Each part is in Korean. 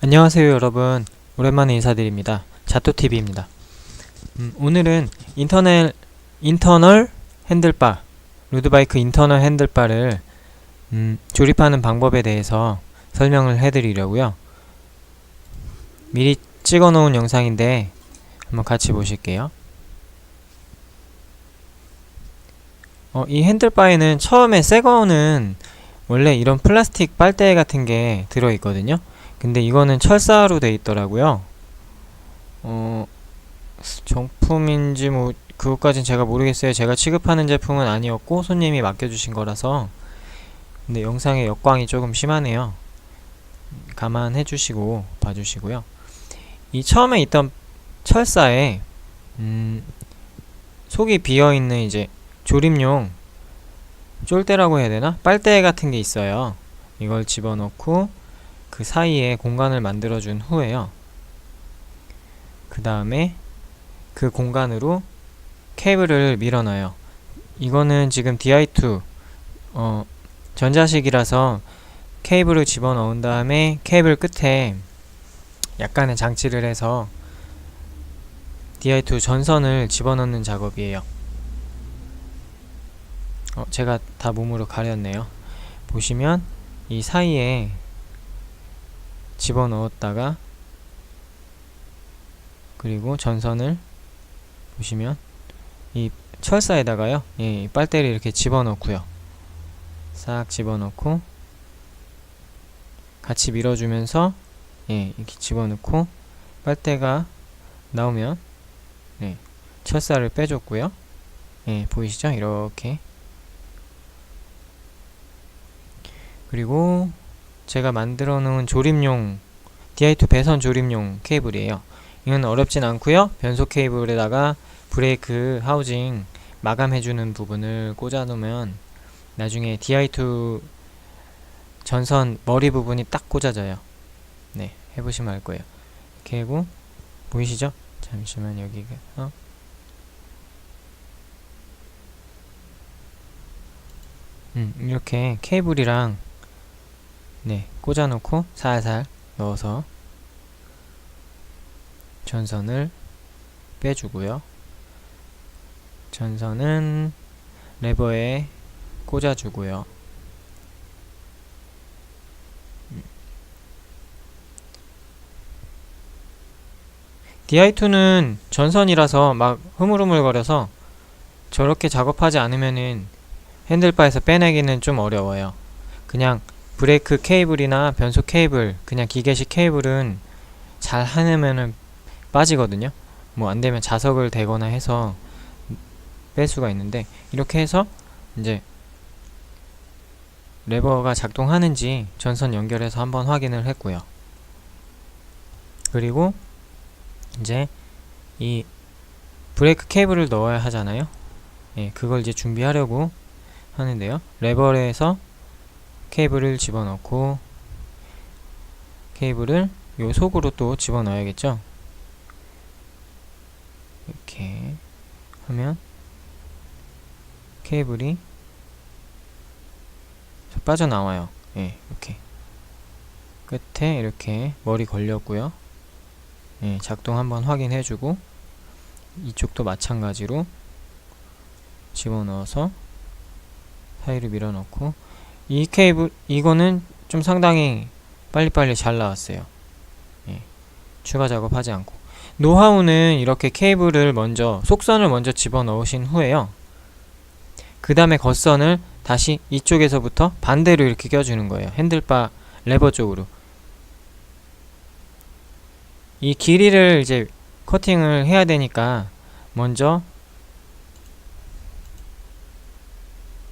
안녕하세요 여러분. 오랜만에 인사드립니다. 자토TV입니다. 음, 오늘은 인터널, 인터널 핸들바 로드바이크 인터널 핸들바를 음, 조립하는 방법에 대해서 설명을 해드리려고요. 미리 찍어 놓은 영상인데 한번 같이 보실게요. 어, 이 핸들바에는 처음에 새 거는 원래 이런 플라스틱 빨대 같은 게 들어있거든요 근데 이거는 철사로 돼 있더라고요. 어, 정품인지 뭐 그것까진 제가 모르겠어요. 제가 취급하는 제품은 아니었고 손님이 맡겨주신 거라서. 근데 영상에 역광이 조금 심하네요. 감안해 주시고 봐주시고요. 이 처음에 있던 철사에 음, 속이 비어 있는 이제 조립용 쫄대라고 해야 되나? 빨대 같은 게 있어요. 이걸 집어넣고 그 사이에 공간을 만들어준 후에요. 그 다음에 그 공간으로 케이블을 밀어넣어요. 이거는 지금 DI2 어, 전자식이라서 케이블을 집어넣은 다음에 케이블 끝에 약간의 장치를 해서 DI2 전선을 집어넣는 작업이에요. 어, 제가 다 몸으로 가렸네요. 보시면 이 사이에 집어넣었다가 그리고 전선을 보시면 이 철사에다가요. 예, 이 빨대를 이렇게 집어넣고요. 싹 집어넣고 같이 밀어주면서 예, 이렇게 집어넣고 빨대가 나오면 예, 철사를 빼줬고요. 예, 보이시죠? 이렇게. 그리고 제가 만들어 놓은 조립용 DI2 배선 조립용 케이블이에요. 이건 어렵진 않고요. 변속 케이블에다가 브레이크 하우징 마감해주는 부분을 꽂아 놓으면 나중에 DI2 전선 머리 부분이 딱 꽂아져요. 네, 해보시면 알 거예요. 이렇게 하고 보이시죠? 잠시만 여기가 어? 음, 이렇게 케이블이랑 네, 꽂아놓고 살살 넣어서 전선을 빼주고요. 전선은 레버에 꽂아주고요. DI2는 전선이라서 막 흐물흐물거려서 저렇게 작업하지 않으면은 핸들바에서 빼내기는 좀 어려워요. 그냥 브레이크 케이블이나 변속 케이블, 그냥 기계식 케이블은 잘 하면은 빠지거든요. 뭐 안되면 자석을 대거나 해서 뺄 수가 있는데 이렇게 해서 이제 레버가 작동하는지 전선 연결해서 한번 확인을 했고요. 그리고 이제 이 브레이크 케이블을 넣어야 하잖아요. 예, 그걸 이제 준비하려고 하는데요. 레버에서 케이블을 집어넣고 케이블을 요 속으로 또 집어넣어야겠죠? 이렇게 하면 케이블이 빠져나와요. 예, 이렇게. 끝에 이렇게 머리 걸렸고요. 예, 작동 한번 확인해주고 이쪽도 마찬가지로 집어넣어서 사이로 밀어넣고 이 케이블 이거는 좀 상당히 빨리빨리 잘 나왔어요. 예, 추가 작업하지 않고. 노하우는 이렇게 케이블을 먼저 속선을 먼저 집어 넣으신 후에요. 그 다음에 겉선을 다시 이쪽에서부터 반대로 이렇게 껴주는 거예요. 핸들바 레버 쪽으로. 이 길이를 이제 커팅을 해야 되니까 먼저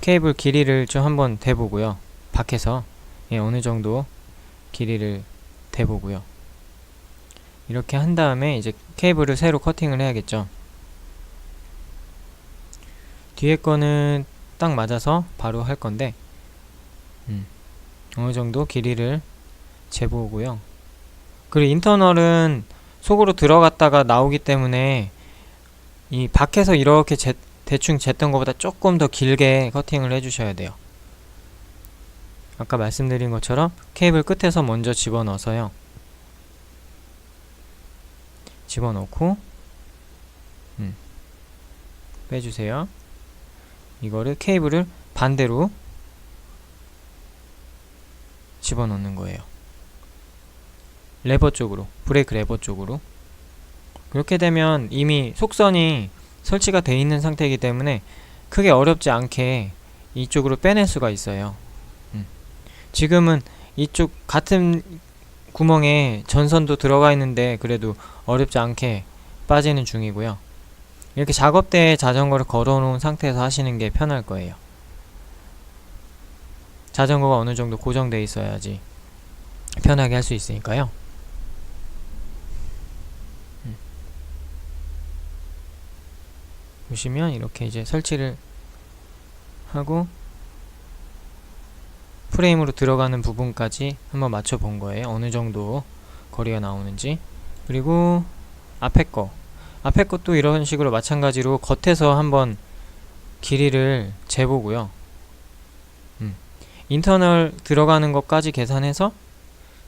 케이블 길이를 좀 한번 대보고요. 밖에서 예, 어느 정도 길이를 대보고요. 이렇게 한 다음에 이제 케이블을 새로 커팅을 해야겠죠. 뒤에 거는 딱 맞아서 바로 할 건데 음, 어느 정도 길이를 재보고요. 그리고 인터널은 속으로 들어갔다가 나오기 때문에 이 밖에서 이렇게 제, 대충 쟀던 것보다 조금 더 길게 커팅을 해주셔야 돼요. 아까 말씀드린 것처럼 케이블 끝에서 먼저 집어넣어서요. 집어넣고 음, 빼주세요. 이거를 케이블을 반대로 집어넣는 거예요. 레버 쪽으로 브레이크 레버 쪽으로 그렇게 되면 이미 속선이 설치가 돼 있는 상태이기 때문에 크게 어렵지 않게 이쪽으로 빼낼 수가 있어요. 음. 지금은 이쪽 같은 구멍에 전선도 들어가 있는데 그래도 어렵지 않게 빠지는 중이고요. 이렇게 작업대에 자전거를 걸어 놓은 상태에서 하시는 게 편할 거예요. 자전거가 어느 정도 고정돼 있어야지 편하게 할 수 있으니까요. 보시면 이렇게 이제 설치를 하고 프레임으로 들어가는 부분까지 한번 맞춰 본 거예요. 어느 정도 거리가 나오는지. 그리고 앞에 거. 앞에 것도 이런 식으로 마찬가지로 겉에서 한번 길이를 재보고요. 음. 인터널 들어가는 것까지 계산해서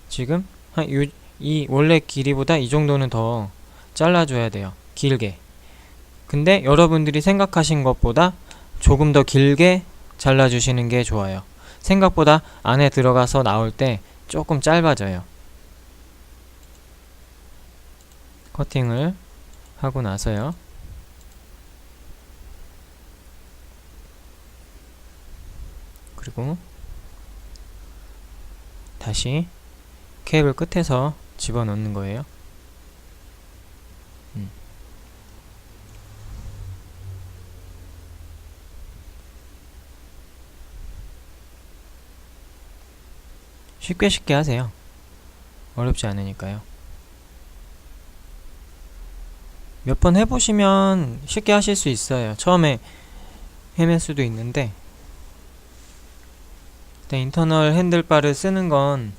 지금 한 요, 이 원래 길이보다 이 정도는 더 잘라줘야 돼요. 길게. 근데 여러분들이 생각하신 것보다 조금 더 길게 잘라주시는 게 좋아요. 생각보다 안에 들어가서 나올 때 조금 짧아져요. 커팅을 하고 나서요. 그리고 다시 케이블 끝에서 집어넣는 거예요. 쉽게 쉽게 하세요. 어렵지 않으니까요. 몇 번 해보시면 쉽게 하실 수 있어요. 처음에 헤맬 수도 있는데 일단 인터널 핸들바를 쓰는 건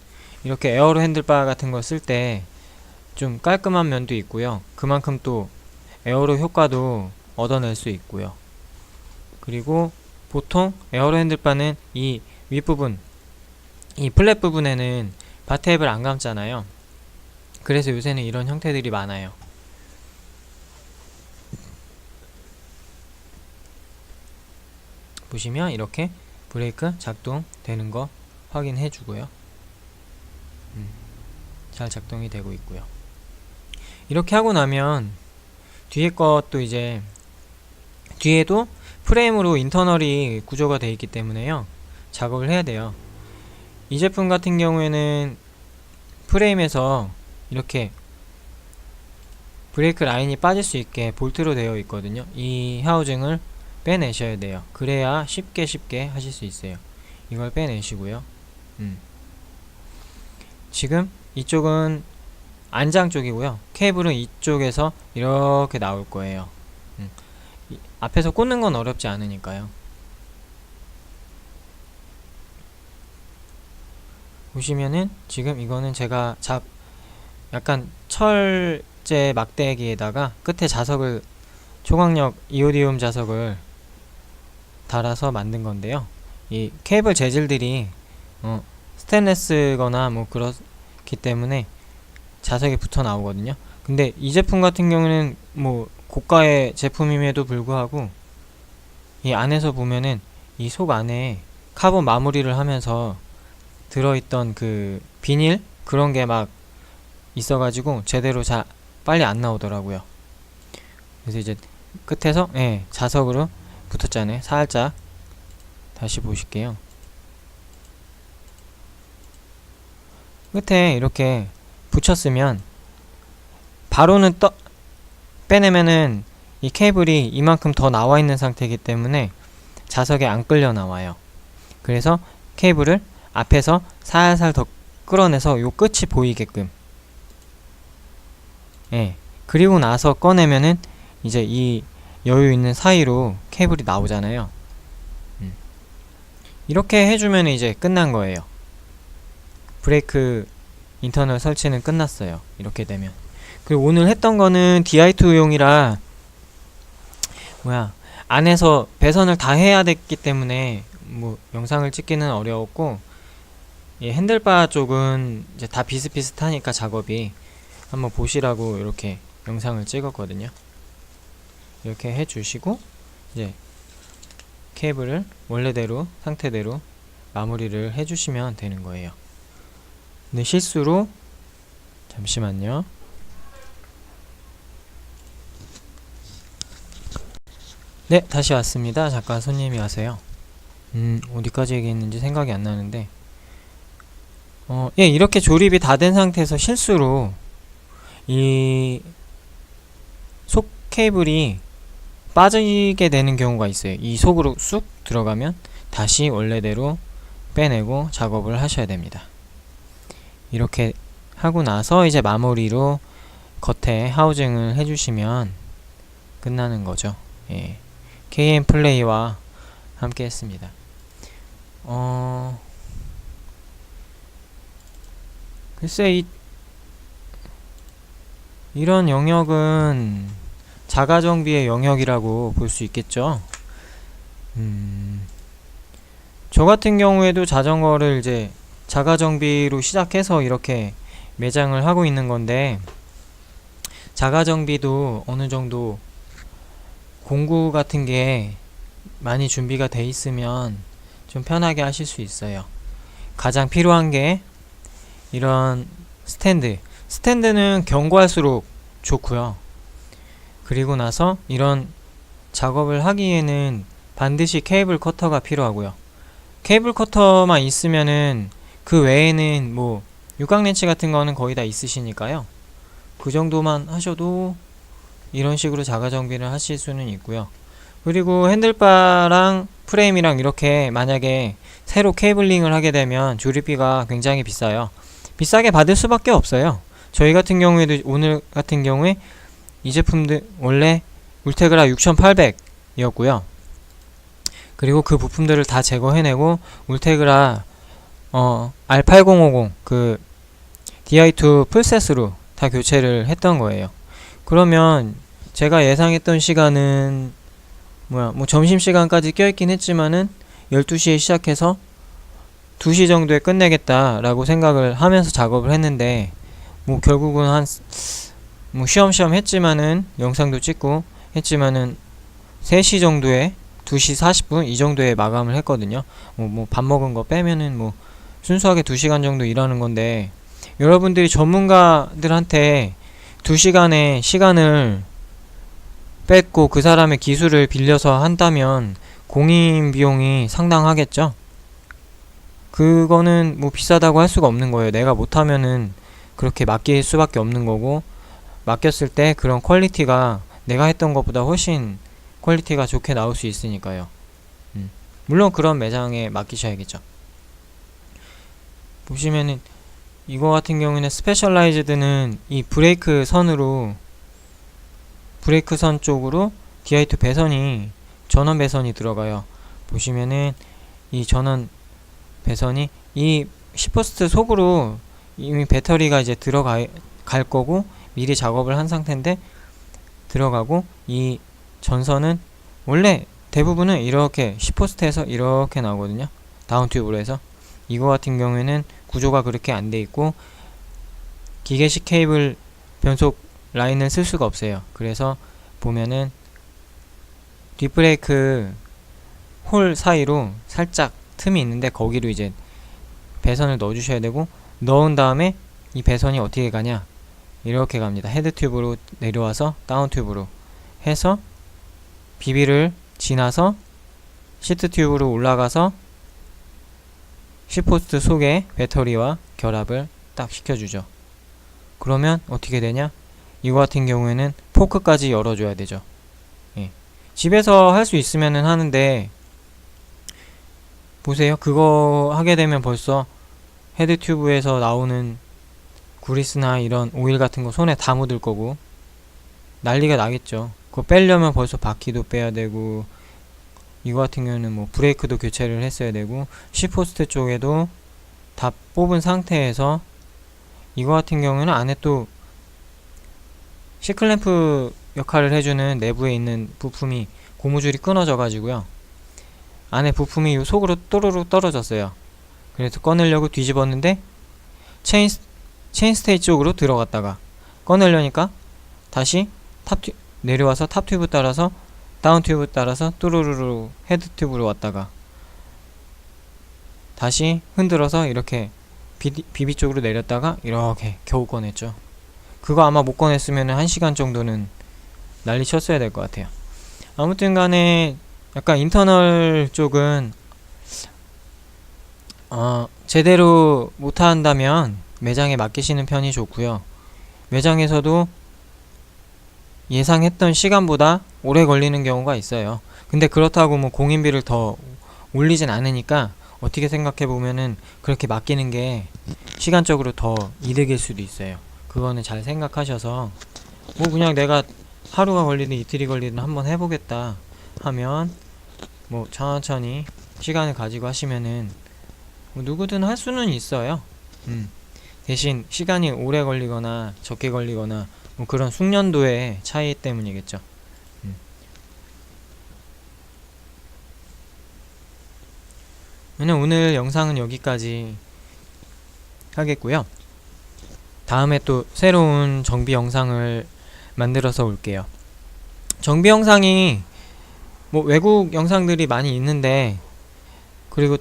이렇게 에어로 핸들바 같은 거쓸때 좀 깔끔한 면도 있고요. 그만큼 또 에어로 효과도 얻어낼 수 있고요. 그리고 보통 에어로 핸들바는 이 윗부분 이 플랫 부분에는 바테입을 안 감잖아요. 그래서 요새는 이런 형태들이 많아요. 보시면 이렇게 브레이크 작동되는 거 확인해 주고요. 음, 잘 작동이 되고 있고요. 이렇게 하고 나면 뒤에 것도 이제 뒤에도 프레임으로 인터널이 구조가 되어 있기 때문에요. 작업을 해야 돼요. 이 제품 같은 경우에는 프레임에서 이렇게 브레이크 라인이 빠질 수 있게 볼트로 되어 있거든요. 이 하우징을 빼내셔야 돼요. 그래야 쉽게 쉽게 하실 수 있어요. 이걸 빼내시고요. 음. 지금 이쪽은 안장 쪽이고요. 케이블은 이쪽에서 이렇게 나올 거예요. 음. 이, 앞에서 꽂는 건 어렵지 않으니까요. 보시면은 지금 이거는 제가 잡 약간 철제 막대기에다가 끝에 자석을 초강력 이오디움 자석을 달아서 만든 건데요. 이 케이블 재질들이 어, 스테인레스거나 뭐 그렇기 때문에 자석이 붙어 나오거든요. 근데 이 제품 같은 경우는 뭐 고가의 제품임에도 불구하고 이 안에서 보면은 이 속 안에 카본 마무리를 하면서 들어있던 그 비닐 그런 게 막 있어가지고 제대로 자 빨리 안 나오더라고요. 그래서 이제 끝에서 예 자석으로 붙었잖아요. 살짝 다시 보실게요. 끝에 이렇게 붙였으면 바로는 떠 빼내면은 이 케이블이 이만큼 더 나와 있는 상태이기 때문에 자석에 안 끌려 나와요. 그래서 케이블을 앞에서 살살 더 끌어내서 요 끝이 보이게끔. 예. 그리고 나서 꺼내면은 이제 이 여유 있는 사이로 케이블이 나오잖아요. 음. 이렇게 해주면 이제 끝난 거예요. 브레이크 인터널 설치는 끝났어요. 이렇게 되면. 그리고 오늘 했던 거는 DI2용이라 뭐야 안에서 배선을 다 해야 됐기 때문에 뭐 영상을 찍기는 어려웠고 이 핸들바 쪽은 이제 다 비슷비슷하니까 작업이 한번 보시라고 이렇게 영상을 찍었거든요. 이렇게 해주시고 이제 케이블을 원래대로 상태대로 마무리를 해주시면 되는 거예요. 근데 실수로 잠시만요. 네, 다시 왔습니다. 잠깐 손님이 와서요. 음, 어디까지 얘기했는지 생각이 안 나는데. 어, 예, 이렇게 조립이 다 된 상태에서 실수로 이 속 케이블이 빠지게 되는 경우가 있어요. 이 속으로 쑥 들어가면 다시 원래대로 빼내고 작업을 하셔야 됩니다. 이렇게 하고 나서 이제 마무리로 겉에 하우징을 해주시면 끝나는 거죠. 예. KM 플레이와 함께 했습니다. 어, 글쎄, 이, 이런 영역은 자가 정비의 영역이라고 볼 수 있겠죠. 음, 저 같은 경우에도 자전거를 이제 자가 정비로 시작해서 이렇게 매장을 하고 있는 건데, 자가 정비도 어느 정도 공구 같은 게 많이 준비가 돼 있으면 좀 편하게 하실 수 있어요. 가장 필요한 게 이런 스탠드. 스탠드는 견고할수록 좋고요. 그리고 나서 이런 작업을 하기에는 반드시 케이블 커터가 필요하고요. 케이블 커터만 있으면은 그 외에는 뭐 육각렌치 같은 거는 거의 다 있으시니까요. 그 정도만 하셔도 이런 식으로 자가 정비를 하실 수는 있고요. 그리고 핸들바랑 프레임이랑 이렇게 만약에 새로 케이블링을 하게 되면 조립비가 굉장히 비싸요. 비싸게 받을 수밖에 없어요. 저희 같은 경우에도 오늘 같은 경우에 이 제품들 원래 울테그라 6800이었고요. 그리고 그 부품들을 다 제거해내고 울테그라 어, R8050 그 DI2 풀셋으로 다 교체를 했던 거예요. 그러면 제가 예상했던 시간은 뭐야 뭐 점심시간까지 껴있긴 했지만은 12시에 시작해서 2시 정도에 끝내겠다라고 생각을 하면서 작업을 했는데 뭐 결국은 한 뭐 쉬엄쉬엄 했지만은 영상도 찍고 했지만은 3시 정도에 2시 40분 이 정도에 마감을 했거든요. 뭐뭐밥 먹은 거 빼면은 뭐 순수하게 2시간 정도 일하는 건데 여러분들이 전문가들한테 2시간의 시간을 뺏고 그 사람의 기술을 빌려서 한다면 공인 비용이 상당하겠죠. 그거는 뭐 비싸다고 할 수가 없는 거예요. 내가 못하면은 그렇게 맡길 수밖에 없는 거고 맡겼을 때 그런 퀄리티가 내가 했던 것보다 훨씬 퀄리티가 좋게 나올 수 있으니까요. 음. 물론 그런 매장에 맡기셔야겠죠. 보시면은 이거 같은 경우에는 스페셜라이즈드는 이 브레이크 선으로 브레이크 선 쪽으로 DI2 배선이 전원 배선이 들어가요. 보시면은 이 전원 배선이 이 시퍼스트 속으로 이미 배터리가 이제 들어갈 거고 미리 작업을 한 상태인데 들어가고 이 전선은 원래 대부분은 이렇게 시퍼스트에서 이렇게 나오거든요. 다운 튜브로 해서 이거 같은 경우에는 구조가 그렇게 안 돼 있고 기계식 케이블 변속 라인을 쓸 수가 없어요. 그래서 보면은 뒷브레이크 홀 사이로 살짝 틈이 있는데 거기로 이제 배선을 넣어 주셔야 되고 넣은 다음에 이 배선이 어떻게 가냐 이렇게 갑니다. 헤드 튜브로 내려와서 다운 튜브로 해서 비비를 지나서 시트 튜브로 올라가서 시포스트 속에 배터리와 결합을 딱 시켜주죠. 그러면 어떻게 되냐? 이거 같은 경우에는 포크까지 열어줘야 되죠. 예. 집에서 할 수 있으면은 하는데 보세요. 그거 하게 되면 벌써 헤드 튜브에서 나오는 구리스나 이런 오일 같은 거 손에 다 묻을 거고 난리가 나겠죠. 그거 빼려면 벌써 바퀴도 빼야 되고 이거 같은 경우는 뭐 브레이크도 교체를 했어야 되고 시포스트 쪽에도 다 뽑은 상태에서 이거 같은 경우는 안에 또 시클램프 역할을 해주는 내부에 있는 부품이 고무줄이 끊어져 가지고요 안에 부품이 요 속으로 또르르 떨어졌어요 그래서 꺼내려고 뒤집었는데 체인, 체인 스테이 쪽으로 들어갔다가 꺼내려니까 다시 탑 튜, 내려와서 탑 튜브 따라서 다운 튜브 따라서 뚜루루루 헤드 튜브로 왔다가 다시 흔들어서 이렇게 비디, 비비 쪽으로 내렸다가 이렇게 겨우 꺼냈죠. 그거 아마 못 꺼냈으면 한 시간 정도는 난리 쳤어야 될 것 같아요. 아무튼 간에 약간 인터널 쪽은 어, 제대로 못한다면 매장에 맡기시는 편이 좋고요. 매장에서도 예상했던 시간보다 오래 걸리는 경우가 있어요. 근데 그렇다고 뭐 공인비를 더 올리진 않으니까 어떻게 생각해 보면은 그렇게 맡기는 게 시간적으로 더 이득일 수도 있어요. 그거는 잘 생각하셔서 뭐 그냥 내가 하루가 걸리든 이틀이 걸리든 한번 해보겠다 하면 뭐 천천히 시간을 가지고 하시면은 뭐 누구든 할 수는 있어요. 음. 대신 시간이 오래 걸리거나 적게 걸리거나 뭐 그런 숙련도의 차이 때문이겠죠. 음. 그냥 오늘 영상은 여기까지 하겠고요. 다음에 또 새로운 정비 영상을 만들어서 올게요. 정비 영상이 뭐 외국 영상들이 많이 있는데 그리고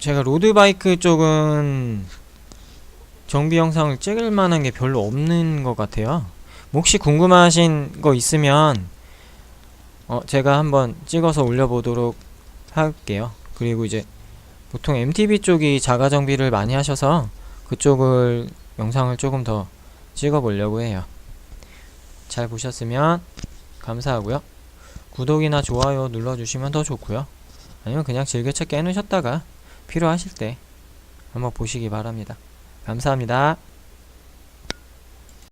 제가 로드바이크 쪽은 정비 영상을 찍을 만한 게 별로 없는 것 같아요. 뭐 혹시 궁금하신 거 있으면 어 제가 한번 찍어서 올려보도록 할게요. 그리고 이제 보통 MTB 쪽이 자가 정비를 많이 하셔서 그쪽을 영상을 조금 더 찍어 보려고 해요. 잘 보셨으면 감사하고요. 구독이나 좋아요 눌러주시면 더 좋고요. 아니면 그냥 즐겨찾기 해놓으셨다가 필요하실 때 한번 보시기 바랍니다. 감사합니다.